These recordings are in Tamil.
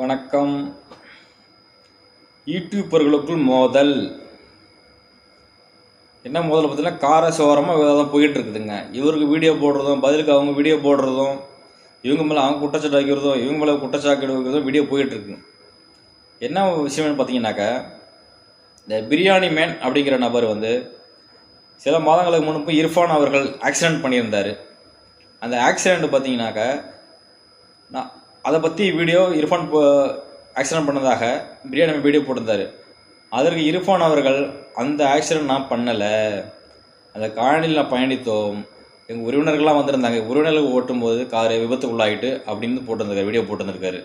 வணக்கம். யூடியூப்பர்களுக்குள் மோதல். என்ன மோதல் பார்த்தீங்கன்னா கார சோரமாக தான் போயிட்டு இருக்குதுங்க இவருக்கு வீடியோ போடுறதும் பதிலுக்கு அவங்க வீடியோ போடுறதும் இவங்க மேலே அவங்க குற்றச்சாட்டு வைக்கிறதும் இவங்க மேலே குற்றச்சாட்டு வைக்கிறதும் வீடியோ போயிட்டுருக்கு. என்ன விஷயம்னு பார்த்தீங்கன்னாக்கா இந்த பிரியாணி மேன் அப்படிங்கிற நபர் வந்து சில மாதங்களுக்கு முன்பு இர்ஃபான் அவர்கள் ஆக்சிடெண்ட் பண்ணியிருந்தார். அந்த ஆக்சிடெண்ட் பார்த்தீங்கன்னாக்கா நான் அதை பற்றி வீடியோ இரஃபான் ஆக்சிடென்ட் பண்ணதாக பிரியாணி வீடியோ போட்டிருந்தார். அதற்கு இரஃபான் அவர்கள் அந்த ஆக்சிடென்ட் நான் பண்ணலை. அந்த காலனியில் நான் பயணித்தோம். எங்கள் உறவினர்கள்லாம் வந்திருந்தாங்க. உறவினர்கள் ஓட்டும்போது கார் விபத்துக்குள்ளாயிட்டு அப்படின்னு போட்டிருந்தாரு வீடியோ போட்டிருந்திருக்காரு.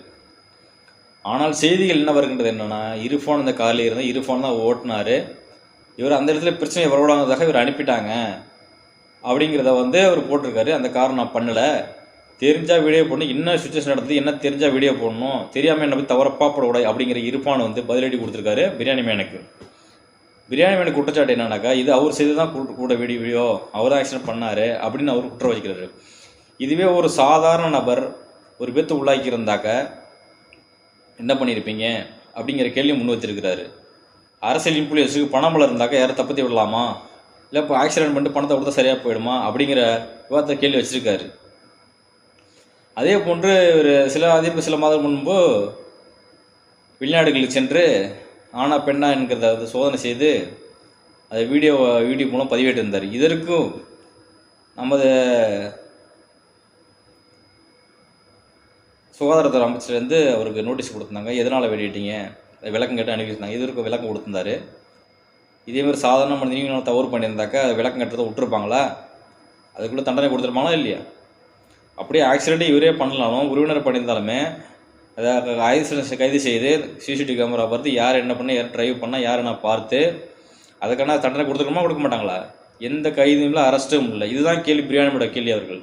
ஆனால் செய்திகள் என்ன வருகின்றது என்னென்னா இருஃபான் அந்த காரில் இருந்தால் இருஃபான் தான் ஓட்டினார். இவர் அந்த இடத்துல பிரச்சனை வரக்கூடாததாக இவர் அனுப்பிட்டாங்க. அப்படிங்கிறத வந்து அவர் போட்டிருக்காரு. அந்த காரை நான் பண்ணலை. தெரிஞ்சால் வீடியோ போடணும் என்ன சுச்சுவேஷன் நடந்தது என்ன தெரிஞ்சால் வீடியோ போடணும் தெரியாமல் என்ன போய் தவற பாப்படக்கூடாது அப்படிங்கிற இருப்பான் வந்து பதிலடி கொடுத்துருக்காரு பிரியாணி மேனுக்கு. பிரியாணி மேனுக்கு குற்றச்சாட்டு என்னன்னாக்கா இது அவர் செய்து தான் கூட்டு கூட வீடியோ வீடியோ அவர் தான் ஆக்சிடென்ட் பண்ணாரு அப்படின்னு அவர் குற்றம் வச்சுக்கிறாரு இதுவே ஒரு சாதாரண நபர் ஒரு பேத்து உள்ளாக்கி இருந்தாக்க என்ன பண்ணியிருப்பீங்க அப்படிங்கிற கேள்வி முன் வச்சிருக்கிறாரு. அரசியல் இன்ஃப்ளூயன்ஸுக்கு பணம் இருந்தாக்க யாரை தப்பத்தி விடலாமா? இல்லை இப்போ ஆக்சிடென்ட் பண்ணிட்டு பணத்தை கொடுத்தா சரியாக போயிடுமா? அப்படிங்கிற விவாதத்தை கேள்வி வச்சுருக்காரு. அதே போன்று ஒரு சில அதே சில மாதம் முன்பு வெளிநாடுகளுக்கு சென்று ஆனா பெண்ணா என்கிறத வந்து சோதனை செய்து அதை வீடியோ வீடியோ மூலம் பதிவேற்றிருந்தார். இதற்கும் நமது சுகாதாரத்துறை அமைச்சர்லேருந்து அவருக்கு நோட்டீஸ் கொடுத்துருந்தாங்க. எதனால் வெளியிட்டீங்க? விளக்கம் கேட்டு அனுப்பியிருந்தாங்க இதுவருக்கும் விளக்கம் கொடுத்துருந்தாரு. இதே மாதிரி சாதாரண மனிதனும் தவறு பண்ணியிருந்தாக்கா அது விளக்கம் கட்டுறதை விட்டுருப்பாங்களா? அதுக்குள்ளே தண்டனை கொடுத்துருப்பாங்களா இல்லையா? அப்படியே ஆக்சிடெண்ட்டு இவரே பண்ணலாலும் உறவினர் பண்ணியிருந்தாலுமே அதை ஆக்சிடென்ட் கைது செய்து சிசிடிவி கேமரா பார்த்து யார் என்ன பண்ண யார் ட்ரைவ் பண்ணால் யார் நான் பார்த்து அதுக்கான தண்டனை கொடுத்துருக்கோமா கொடுக்க மாட்டாங்களா எந்த கைதும் இல்லை அரெஸ்ட்டும் இல்லை. இதுதான் கேள்வி பிரியாணியோட கேள்வி அவர்கள்.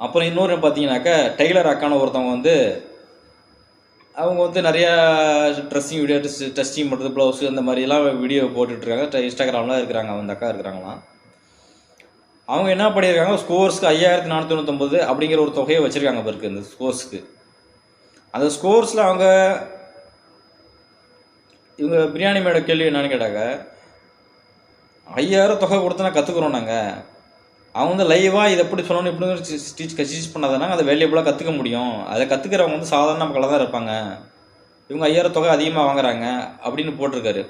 அப்புறம் இன்னொரு பார்த்தீங்கன்னாக்கா டெய்லர் அக்கான ஒருத்தவங்க வந்து அவங்க வந்து நிறையா ட்ரெஸ்ஸிங் வீடியோ டெஸ்டிங் பண்ணுறது ப்ளவுஸு அந்த மாதிரிலாம் வீடியோ போட்டுட்ருக்காங்க இன்ஸ்டாகிராம்லாம் இருக்கிறாங்க அந்த அக்கா இருக்கிறாங்களாம். அவங்க என்ன பண்ணியிருக்காங்க? ஸ்கோர்ஸ்க்கு ஐயாயிரத்தி நானூற்றி தொண்ணூத்தொம்பது அப்படிங்கிற ஒரு தொகையை வச்சுருக்காங்க பிறகு இந்த ஸ்கோர்ஸ்க்கு அந்த ஸ்கோர்ஸில் அவங்க இவங்க பிரியாணி மேட கேள்வி என்னன்னு கேட்டாங்க ஐயாயிரம் தொகை கொடுத்து நான் கற்றுக்குறோம் நாங்கள் அவங்க வந்து லைவாக இதை எப்படி சொல்லணும் இப்படி ஸ்டிச் ஸ்டிச் பண்ணாதானே அதை வேல்யூபிளாக கற்றுக்க முடியும். அதை கற்றுக்கிறவங்க வந்து சாதாரண மக்களாக தான் இருப்பாங்க. இவங்க ஐயாயிரம் தொகை அதிகமாக வாங்குறாங்க அப்படின்னு போட்டிருக்காரு.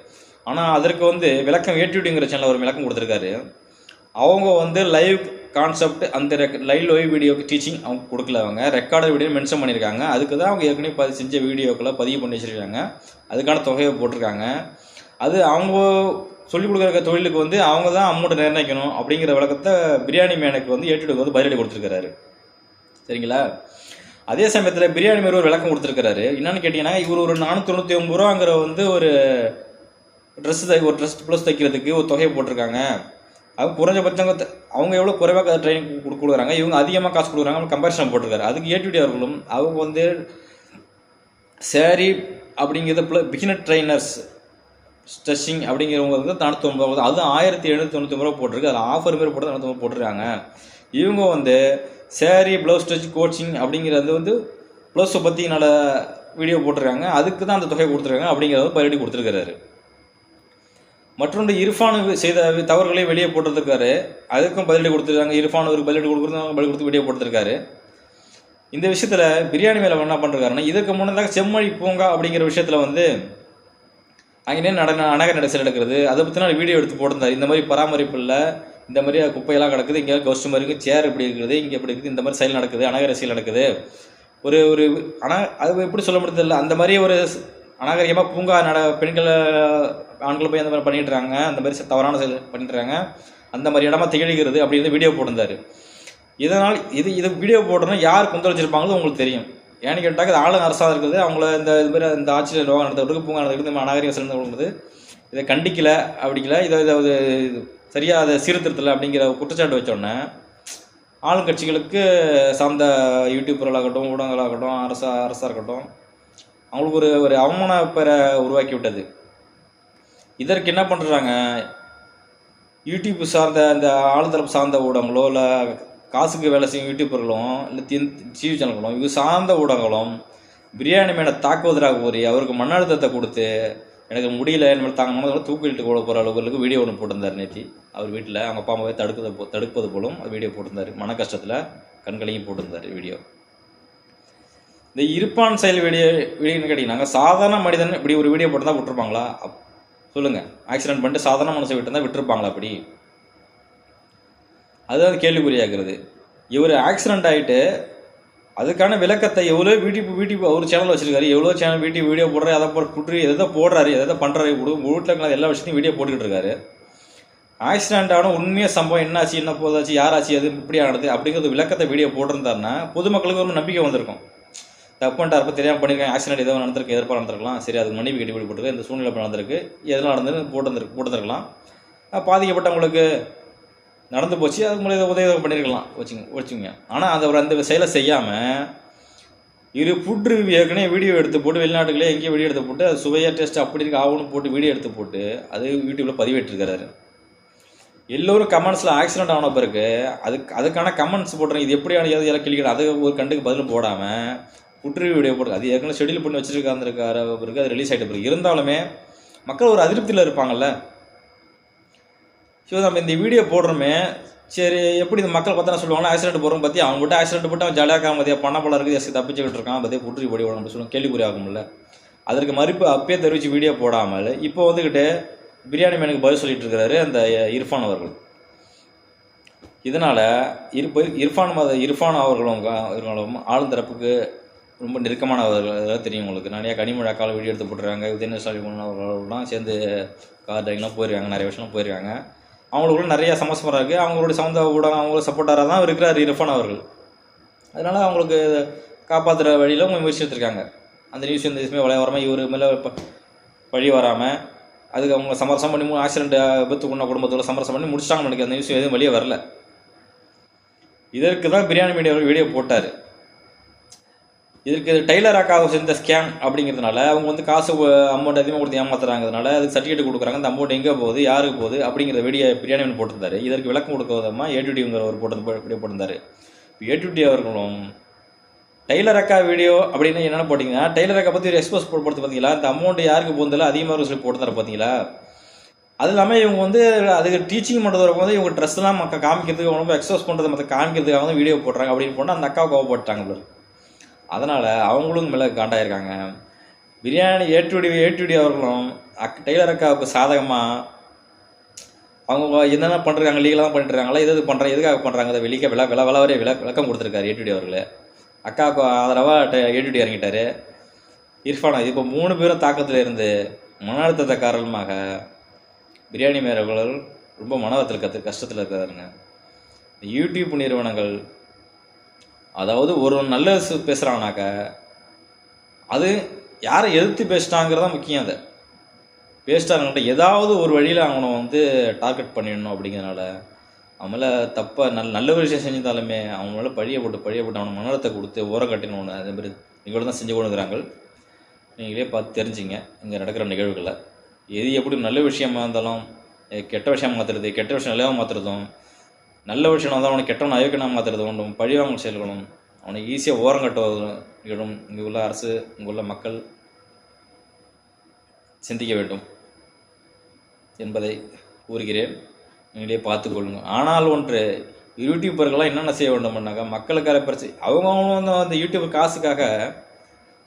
ஆனால் அதற்கு வந்து விளக்கம் ஏடியூடிங்கிற சேனல் ஒரு விளக்கம் கொடுத்துருக்காரு. அவங்க வந்து லைவ் கான்செப்ட் அந்த லைவ் லைவ் வீடியோக்கு டீச்சிங் அவங்க கொடுக்கல அவங்க. ரெக்கார்டு வீடியோ மென்ஷன் பண்ணியிருக்காங்க. அதுக்கு தான் அவங்க ஏற்கனவே பதிவு செஞ்ச வீடியோக்களை பதிவு பண்ணி வச்சிருக்காங்க. அதுக்கான தொகையை போட்டிருக்காங்க. அது அவங்க சொல்லிக் கொடுக்குற தொழிலுக்கு வந்து அவங்க தான் அமௌண்ட் நிர்ணயிக்கணும் அப்படிங்கிற விளக்கத்தை பிரியாணி மேனுக்கு வந்து ஏட்டுக்கு வந்து பதிலடி கொடுத்துருக்காரு சரிங்களா? அதே சமயத்தில் பிரியாணி மேல் ஒரு விளக்கம் கொடுத்துருக்காரு என்னென்னு கேட்டிங்கன்னா இவர் ஒரு நானூற்றி தொண்ணூற்றி ஒம்பது ரூபாங்கிற வந்து ஒரு ட்ரெஸ் தை ஒரு ட்ரெஸ் ப்ளஸ் தைக்கிறதுக்கு ஒரு தொகையை போட்டிருக்காங்க. அவங்க குறைஞ்சபட்சம் அவங்க எவ்வளோ குறைவாக ட்ரைனிங் கொடு கொடுக்குறாங்க இவங்க அதிகமாக காசு கொடுக்குறாங்க கம்பேரிசன் போட்டிருக்காரு அதுக்கு ஏடிடி அவர்களும் அவங்க வந்து சேரீ அப்படிங்கிறத பிகினர் ட்ரைனர்ஸ் ஸ்ட்ரெச்சிங் அப்படிங்கிறவங்க வந்து நானூற்றி ஒன்பது அது ஆயிரத்தி எழுநூற்றி தொண்ணூற்றி ரூபா போட்டிருக்கு அதில் ஆஃபர் பேர் போட்டு நானூற்றி போட்டிருக்காங்க. இவங்க வந்து சேரீ ப்ளவுஸ் ஸ்டிச் கோச்சிங் அப்படிங்கிறது வந்து ப்ளவுஸை பற்றி நல்ல வீடியோ போட்டிருக்காங்க அதுக்கு தான் அந்த தொகையை கொடுத்துருக்காங்க அப்படிங்கிறத பதிலடி கொடுத்துருக்காரு மற்றொன்று இர்ஃபான் செய்த தவறுகளை வெளியே போட்டிருக்காரு. அதுக்கும் பதிலடி கொடுத்துருக்காங்க. இர்ஃபான் ஒரு பதிலடி கொடுக்குறது பதில் கொடுத்து வெளியே போட்டிருக்காரு. இந்த விஷயத்தில் பிரியாணி மேலே என்ன பண்ணுறாருன்னா இதுக்கு முன்னதாக செம்மொழி பூங்கா அப்படிங்கிற விஷயத்தில் வந்து அங்கே நட அனக நடைசல் எடுக்கிறது அதை பற்றின வீடியோ எடுத்து போட்டிருந்தார். இந்த மாதிரி பராமரிப்பு இல்லை. இந்த மாதிரி குப்பையெல்லாம் கிடக்குது. இங்கே கவுஸ்ட் மாதிரி இருக்குது சேர் இப்படி இருக்குது. இங்கே இப்படி இருக்குது. இந்த மாதிரி செயல் நடக்குது. அனக ரசியல் நடக்குது. ஒரு ஒரு ஆனால் அது எப்படி சொல்ல முடியல அந்த மாதிரி ஒரு அநாகரிகமாக பூங்கா நட பெண்கள் ஆண்கள் போய் அந்த மாதிரி பண்ணிட்டு இருக்காங்க அந்த மாதிரி தவறான செயல் பண்ணிட்டுறாங்க அந்த மாதிரி இடமா திகழ்கிறது அப்படின்னு வீடியோ போட்டிருந்தார். இதனால் இது இது வீடியோ போட்டோன்னா யார் கொந்தளிச்சிருப்பாங்களோ உங்களுக்கு தெரியும். ஏன்னு கேட்டால் இது ஆளுங்க அரசாக இருக்குது. அவங்கள இந்த இது மாதிரி இந்த ஆட்சியில் ரோகம் நடத்துறதுக்கு பூங்கா நடத்துறது இந்த மாதிரி கொடுக்குது இதை கண்டிக்கல அப்படிக்கல இதை இதை சரியாக அதை சீர்திருத்தலை அப்படிங்கிற குற்றச்சாட்டு வச்சோடனே ஆளுங்கட்சிகளுக்கு சார்ந்த யூடியூபர்களாகட்டும் ஊடகங்களாகட்டும் அரசா அரசாக இருக்கட்டும் அவங்களுக்கு ஒரு ஒரு அவமான பெற உருவாக்கி விட்டது இதற்கு என்ன பண்ணுறாங்க யூடியூப் சார்ந்த அந்த ஆளுதரப்பு சார்ந்த ஊடகங்களோ இல்லை காசுக்கு வேலை செய்யும் யூடியூபர்களும் இல்லை தின் டிவி சேனல்களும் இது சார்ந்த ஊடகங்களும் பிரியாணி மேலே தாக்குவதற்காக கூறி அவருக்கு மன அழுத்தத்தை கொடுத்து எனக்கு முடியல என்ன தாங்க மனதில் தூக்கிட்டு கூட போகிற அளவுக்கு வீடியோ ஒன்று போட்டிருந்தார் நேத்தி. அவர் வீட்டில் அவங்க அப்பா அம்மாவை தடுக்கிறது போ தடுப்பது போலும் அது வீடியோ போட்டிருந்தார். மன கஷ்டத்தில் கண்களையும் போட்டிருந்தார் வீடியோ. இந்த இருப்பான் செயல் வீடியோ வீடியோன்னு கேட்டிங்கன்னாங்க சாதாரண மனிதன் இப்படி ஒரு வீடியோ போட்டு தான் விட்டுருப்பாங்களா சொல்லுங்கள் ஆக்சிடென்ட் பண்ணிட்டு சாதாரண மனுஷன் விட்டு தான் விட்டுருப்பாங்களா அப்படி? அதுதான் கேள்விக்குறியாகிறது. இவர் ஆக்சிடென்ட் ஆகிட்டு அதுக்கான விளக்கத்தை எவ்வளோ வீட்டு வீடியோ ஒரு சேனல் வச்சிருக்காரு எவ்வளோ சேனல் வீட்டு வீடியோ போடுறாரு அதை போட்டு புற்று எதை போடுறாரு எதை பண்ணுறாரு வீட்டில் இருக்கிற எல்லா விஷயத்தையும் வீடியோ போட்டுக்கிட்டு இருக்காரு ஆக்சிடென்ட் ஆன உண்மையாக சம்பவம் என்னாச்சு என்ன போதாச்சு யாராச்சு அது இப்படி ஆனது அப்படிங்கிறது விளக்கத்தை வீடியோ போட்டிருந்தாருன்னா பொதுமக்களுக்கு ஒரு நம்பிக்கை வந்திருக்கும். தப்புன்ட்டு அப்போ தெரியாமல் பண்ணிக்கலாம் ஆக்சிடென்ட் ஏதோ நடந்திருக்கு எதிர்ப்பாக நடந்திருக்கலாம். சரி அது மன்னிப்பு கட்டி போட்டுருக்கு இந்த சூழ்நிலை நடந்திருக்கு. எதனால் நடந்தது போட்டிருந்துருக்கு போட்டுருக்கலாம் பாதிக்கப்பட்டவங்களுக்கு நடந்து போச்சு. அதுக்கு முன்னாடி உதவி பண்ணியிருக்கலாம் வச்சுங்க வச்சுங்க ஆனால் அதை ஒரு அந்த செயலை செய்யாமல் இரு ஃபுட் ரிவ்யூ ஏற்கனவே வீடியோ எடுத்து போட்டு வெளிநாட்டுகளே எங்கேயும் வீடியோ எடுத்து போட்டு அது சுவையாக டேஸ்ட் அப்படி இருக்கு ஆகும்னு போட்டு வீடியோ எடுத்து போட்டு அது யூடியூப்பில் பதிவேற்றிருக்கிறாரு எல்லோரும் கமெண்ட்ஸில் ஆக்சிடென்ட் ஆன பிறகு அதுக்கு அதுக்கான கமெண்ட்ஸ் போடுறேன் இது எப்படியான ஏதாவது எல்லாம் கிளிக்கணும் அது ஒரு கண்டுக்கு பதிலும் போடாமல் குற்றவியல் வீடியோ போட்டு அது ஏற்கனவே ஷெடியூல் பண்ணி வச்சிருக்காருக்கார பிறகு அது ரிலீஸ் ஆகிட்ட பிறகு. இருந்தாலுமே மக்கள் ஒரு அதிருப்தியில் இருப்பாங்கல்ல? ஸோ நம்ம இந்த வீடியோ போடுறோமே. சரி எப்படி இந்த மக்கள் பார்த்தா சொல்லுவாங்க ஆக்சிடென்ட் போகிறோம் பற்றி அவங்க மட்டும் ஆக்சிடென்ட் போட்டு அவன் ஜாலியாக இருக்கான் பற்றியா பண பலம் இருக்குது எஸ்க்கு தப்பிச்சுக்கிட்டு இருக்கான் பற்றி புற்றி படி நம்ம சொல்லுவோம் கேள்விக்குறி ஆகும்ல அதற்கு மறுப்பு அப்பயே தெரிவித்து வீடியோ போடாமல் இப்போ வந்துக்கிட்டு பிரியாணி மேனுக்கு பதில் சொல்லிட்டு இருக்கிறாரு அந்த இர்ஃபான் அவர்கள். இதனால் இருப்ப இர்ஃபான் மத இர்ஃபான் அவர்களும் இவர்களும் ஆளுந்தரப்புக்கு ரொம்ப நெருக்கமானவர்களாக தெரியும் உங்களுக்கு. நிறையா கனிமொழி அக்காவில் வீடியோ எடுத்து போட்டுருக்காங்க. உதயநிதி ஸ்டாலின் அவர்கள்லாம் சேர்ந்து கார் ட்ரைவிங்லாம் போயிருக்காங்க. நிறைய விஷயம்லாம் போயிருக்காங்க. அவங்களுக்குள்ள நிறைய சமஸ்மரம் இருக்குது அவங்களோட சொந்த ஊடகம் அவங்கள சப்போர்ட்டாராக தான் இருக்கிறார் இரஃபான் அவர்கள். அதனால் அவங்களுக்கு காப்பாற்றுற வழியில் அவங்க முயற்சி எடுத்திருக்காங்க. அந்த நியூஸ் இந்த விஷயமே வளைய வராமல் இவர் மேலே வழி வராமல் அதுக்கு அவங்க சமரசம் பண்ணி ஆக்சிடென்ட் விபத்து கொண்ட குடும்பத்தோட சமரசம் பண்ணி முடிச்சிட்டாங்க எனக்கு அந்த நியூஸ் எதுவும் வெளியே வரல. இதற்கு தான் பிரியாணி மீடியாவில் வீடியோ போட்டார். இதுக்கு டைலர் அக்காவை சேர்ந்த ஸ்கேம் அப்படிங்கிறதுனால அவங்க வந்து காசு அமௌண்ட் அதிகமாக கொடுத்து ஏமாத்துறாங்கிறதுனால அதுக்கு சர்டிஃபிகேட் கொடுக்குறாங்க. அந்த அமௌண்ட் எங்கே போகுது யாருக்கு போகுது அப்படிங்கிற வீடியோ பிரியாணி போட்டிருந்தாரு. இதற்கு விளக்கம் கொடுக்க விதமாக ஏடிடிங்கிற ஒரு போட்டு போட்டிருந்தாரு. ஏடிடி அவர்களும் டெய்லர் அக்கா வீடியோ அப்படின்னு என்னென்ன போட்டிங்கன்னா டெய்லர் அக்கா பற்றி ஒரு எக்ஸ்போஸ் போட்டு பார்த்தீங்களா அந்த அமௌண்ட் யாருக்கு போகுதில்ல அதிகமாக சொல்லி போட்டுருந்தாரு பார்த்தீங்களா அது இல்லாமல் இவங்க வந்து அதுக்கு டீச்சிங் பண்ணுறது வந்து இவங்க ட்ரெஸ்லாம் மக்கள் காமிக்கிறதுக்கு ரொம்ப எக்ஸ்போஸ் பண்ணுறது மற்ற காமிக்கிறதுக்காக வந்து வீடியோ போடுறாங்க அப்படின்னு போனால் அந்த அக்காவை கோவப்பட்டாங்க அதனால் அவங்களும் மேலே காண்டாயிருக்காங்க. பிரியாணி ஏற்றுடி ஏற்றுடி அவர்களும் அக் டெய்லர் அக்காவுக்கு சாதகமாக அவங்க என்னென்ன பண்ணுறாங்க லீகலாக பண்ணிட்டு இருக்காங்களா எது எது பண்ணுறாங்க எதுக்காக பண்ணுறாங்க அதை வெளிக்க விள விள வரைய விள விளக்கம் கொடுத்துருக்காரு ஏற்றுடி அவர்கள். அக்காவுக்கு ஆதரவாக ஏற்றுடி இறங்கிட்டார். இர்ஃபானா இப்போ மூணு பேரும் தாக்கத்தில் இருந்து மன அழுத்தத்தை காரணமாக பிரியாணி மேலவர்கள் ரொம்ப மனவத்தில் கற்று கஷ்டத்தில் இருக்கிறாருங்க யூடியூப் நிறுவனங்கள் அதாவது ஒரு நல்ல பேசுகிறாங்கனாக்க அது யாரை எதிர்த்து பேசிட்டாங்கிறதா முக்கியம் அதை. பேசிட்டாங்கள்ட்ட ஏதாவது ஒரு வழியில் அவனை வந்து டார்கெட் பண்ணிடணும் அப்படிங்கிறனால அவன் தப்பாக நல்ல நல்ல விஷயம் செஞ்சிருந்தாலுமே அவன் மேலே பழிய போட்டு பழிய போட்டு அவனை மனத்தை கொடுத்து ஓரம் கட்டினோன்னு அதே மாதிரி நிகழ்வு தான் செஞ்சு கொடுக்குறாங்க நீங்களே பார்த்து தெரிஞ்சுங்க இங்கே நடக்கிற நிகழ்வுகளை. எது எப்படி நல்ல விஷயமா இருந்தாலும் கெட்ட விஷயம் மாற்றுறது கெட்ட விஷயம் நல்லதாக மாற்றுறதும் நல்ல விஷயம் தான் அவனை கெட்டவன் அயோக்கியனாக மாற்றுறது வேண்டும் பழிவாங்க செயல்களும் அவனை ஈஸியாக ஓரம் கட்டுவதும் இங்கே உள்ள அரசு இங்கே உள்ள மக்கள் சிந்திக்க வேண்டும் என்பதை கூறுகிறேன். நீங்களே பார்த்துக்கொள்ளுங்க ஆனால் ஒன்று யூடியூபர்கள்லாம் என்னென்ன செய்ய வேண்டும்னாக்கா மக்களுக்காக பிரச்சனை அவங்க வந்து அந்த யூடியூப் காசுக்காக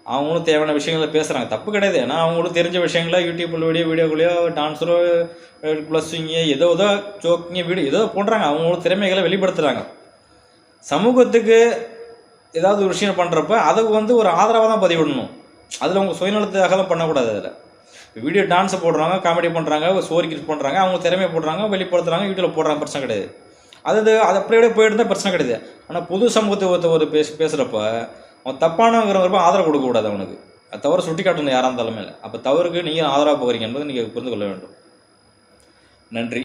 அவங்களும் தேவையான விஷயங்களை பேசுகிறாங்க தப்பு கிடையாது. ஏன்னா அவங்களும் தெரிஞ்ச விஷயங்கள யூடியூப்பில் வீடியோ வீடியோக்குள்ளேயோ டான்ஸரோ ப்ளஸ்ஸிங்க ஏதோ ஏதோ ஜோக்கிங்க வீடியோ ஏதோ பண்ணுறாங்க அவங்களும் திறமைகளை வெளிப்படுத்துகிறாங்க சமூகத்துக்கு ஏதாவது ஒரு விஷயம் பண்ணுறப்ப அதுக்கு வந்து ஒரு ஆதரவாக தான் பதிவிடணும். அதில் அவங்க சுயநலத்துக்காக தான் பண்ணக்கூடாது அதில். வீடியோ டான்ஸ் போடுறாங்க காமெடி பண்ணுறாங்க ஸ்டோரி கிரிட் பண்ணுறாங்க அவங்க திறமையை போடுறாங்க வெளிப்படுத்துகிறாங்க யூடியூப்பில் போடுறாங்க பிரச்சனை கிடையாது. அது அது அப்படியே போயிட்டு தான் பிரச்சனை கிடையாது. ஆனால் புது சமூகத்தை ஒரு பேச பேசுகிறப்ப அவன் தப்பானங்கிறவங்க ஆதரவு கொடுக்கக்கூடாது அவனுக்கு. அது தவறு சுட்டி காட்டணும் யாராக இருந்தாலுமே அப்போ தவறுக்கு நீங்கள் ஆதரவாக போகிறீங்க என்பதை நீங்கள் புரிந்து கொள்ள வேண்டும். நன்றி.